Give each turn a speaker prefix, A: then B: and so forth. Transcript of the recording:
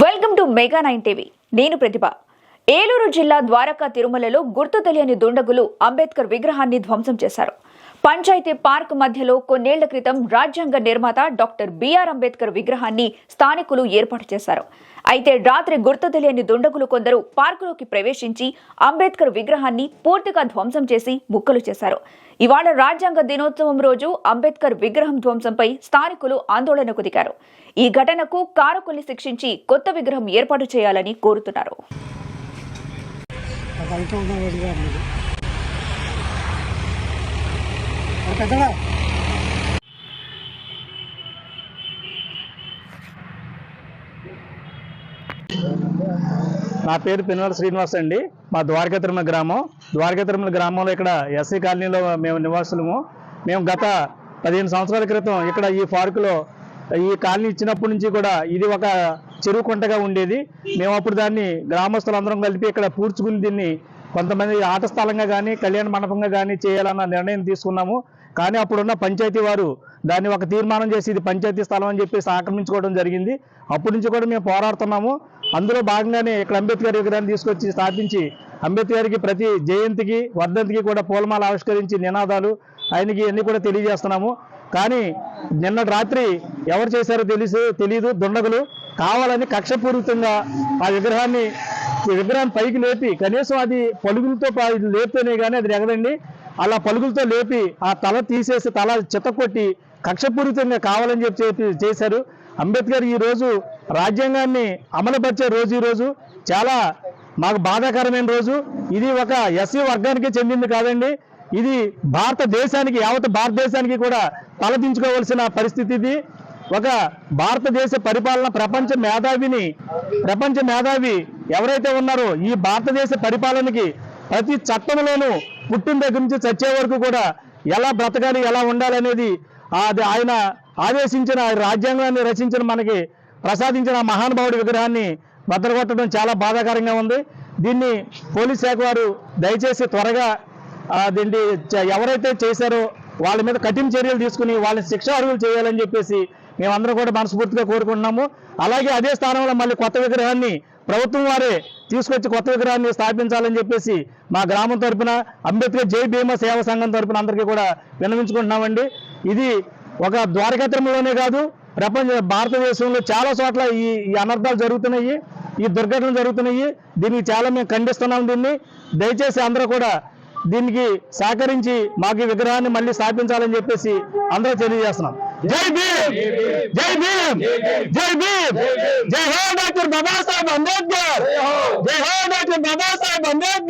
A: Welcome to mega nine TV. నేను ప్రతిభ. ఏలూరు జిల్లా ద్వారకా తిరుమలలో గుర్తు తెలియని దుండగులు అంబేద్కర్ విగ్రహాన్ని ధ్వంసం చేశారు. పంచాయతీ పార్క్ మధ్యలో కొన్నేళ్ళ క్రితం రాజ్యాంగ నిర్మాత డాక్టర్ బిఆర్ అంబేద్కర్ విగ్రహాన్ని స్థానికులు ఏర్పాటు చేశారు. అయితే రాత్రి గుర్తు తెలియని దుండగులు కొందరు పార్కులోకి ప్రవేశించి అంబేద్కర్ విగ్రహాన్ని పూర్తిగా ధ్వంసం చేసి ముక్కలు చేశారు. ఇవాళ రాజ్యాంగ దినోత్సవం రోజు అంబేద్కర్ విగ్రహం ధ్వంసంపై స్థానికులు ఆందోళనకు దిగారు. ఈ ఘటనకు కారకుల్ని శిక్షించి కొత్త విగ్రహం ఏర్పాటు చేయాలని కోరుతున్నారు.
B: పెద్దగా.
C: నా పేరు పిన్నవల శ్రీనివాస్ అండి. మా ద్వారకా తిరుమల గ్రామం. ద్వారకా తిరుమల గ్రామంలో ఇక్కడ ఎస్సీ కాలనీలో మేము నివాసులము. మేము గత పదిహేను సంవత్సరాల క్రితం ఇక్కడ ఈ పార్కులో ఈ కాలనీ ఇచ్చినప్పటి నుంచి కూడా ఇది ఒక చెరువు కొంటగా ఉండేది. మేము అప్పుడు దాన్ని గ్రామస్తులందరం కలిపి ఇక్కడ పూడ్చుకుని దీన్ని కొంతమంది ఆట స్థలంగా కానీ కళ్యాణ మండపంగా కానీ చేయాలన్న నిర్ణయం తీసుకున్నాము. కానీ అప్పుడున్న పంచాయతీ వారు దాన్ని ఒక తీర్మానం చేసి ఇది పంచాయతీ స్థలం అని చెప్పేసి ఆక్రమించుకోవడం జరిగింది. అప్పటి నుంచి కూడా మేము పోరాడుతున్నాము. అందులో భాగంగానే ఇక్కడ అంబేద్కర్ విగ్రహాన్ని తీసుకొచ్చి స్థాపించి అంబేద్కర్కి ప్రతి జయంతికి వర్ధంతికి కూడా పూలమాల ఆవిష్కరించి నినాదాలు ఆయనకి అన్ని కూడా తెలియజేస్తున్నాము. కానీ నిన్న రాత్రి ఎవరు చేశారో తెలిసి తెలియదు దుండగులు కావాలని కక్షపూరితంగా ఆ విగ్రహాన్ని విగ్రహాన్ని పైకి లేపి కనీసం అది పలుగులతో పా- లేపితేనే కానీ అది ఎగదండి అలా పలుకులతో లేపి ఆ తల తీసేసి తల చిత్తకొట్టి కక్షపూరితంగా కావాలని చెప్పి చెప్పి చేశారు. అంబేద్కర్ ఈ రోజు రాజ్యాంగాన్ని అమలుపరిచే రోజు ఈ రోజు. చాలా మాకు బాధాకరమైన రోజు. ఇది ఒక ఎస్సీ వర్గానికి చెందింది కాదండి. ఇది భారతదేశానికి యావత్ భారతదేశానికి కూడా తలదించుకోవాల్సిన పరిస్థితి ఇది. ఒక భారతదేశ పరిపాలన ప్రపంచ మేధావిని ప్రపంచ మేధావి ఎవరైతే ఉన్నారో ఈ భారతదేశ పరిపాలనకి ప్రతి చట్టంలోనూ పుట్టిన దగ్గర నుంచి చచ్చే వరకు కూడా ఎలా బ్రతకాలి ఎలా ఉండాలి అనేది అది ఆయన ఆదేశించిన ఆయన రాజ్యాంగాన్ని రచించిన మనకి ప్రసాదించిన మహానుభావుడి విగ్రహాన్ని భద్రకొట్టడం చాలా బాధాకరంగా ఉంది. దీన్ని పోలీస్ శాఖ వారు దయచేసి త్వరగా దీన్ని ఎవరైతే చేశారో వాళ్ళ మీద కఠిన చర్యలు తీసుకుని వాళ్ళని శిక్ష అర్హులు చేయాలని చెప్పేసి మేమందరం కూడా మనస్ఫూర్తిగా కోరుకుంటున్నాము. అలాగే అదే స్థానంలో మళ్ళీ కొత్త విగ్రహాన్ని ప్రభుత్వం వారే తీసుకొచ్చి కొత్త విగ్రహాన్ని స్థాపించాలని చెప్పేసి మా గ్రామం తరపున అంబేద్కర్ జై భీమా సేవా సంఘం తరపున అందరికీ కూడా విన్నవించుకుంటున్నామండి ఇది ఒక ద్వారకాత్రంలోనే కాదు ప్రపంచ భారతదేశంలో చాలా చోట్ల ఈ ఈ అనర్థాలు జరుగుతున్నాయి ఈ దుర్ఘటనలు జరుగుతున్నాయి దీనికి చాలా మేము ఖండిస్తున్నాం దీన్ని దయచేసి అందరూ కూడా దీనికి సహకరించి మాకు ఈ విగ్రహాన్ని మళ్ళీ స్థాపించాలని చెప్పేసి అందరూ తెలియజేస్తున్నాం జై భీమ్ జై భీమ్ జై భీమ్ జై హో డాక్టర్ బాబాసాహెబ్ అంబేద్కర్ జై హో డాక్టర్ బాబాసాహెబ్ అంబేద్కర్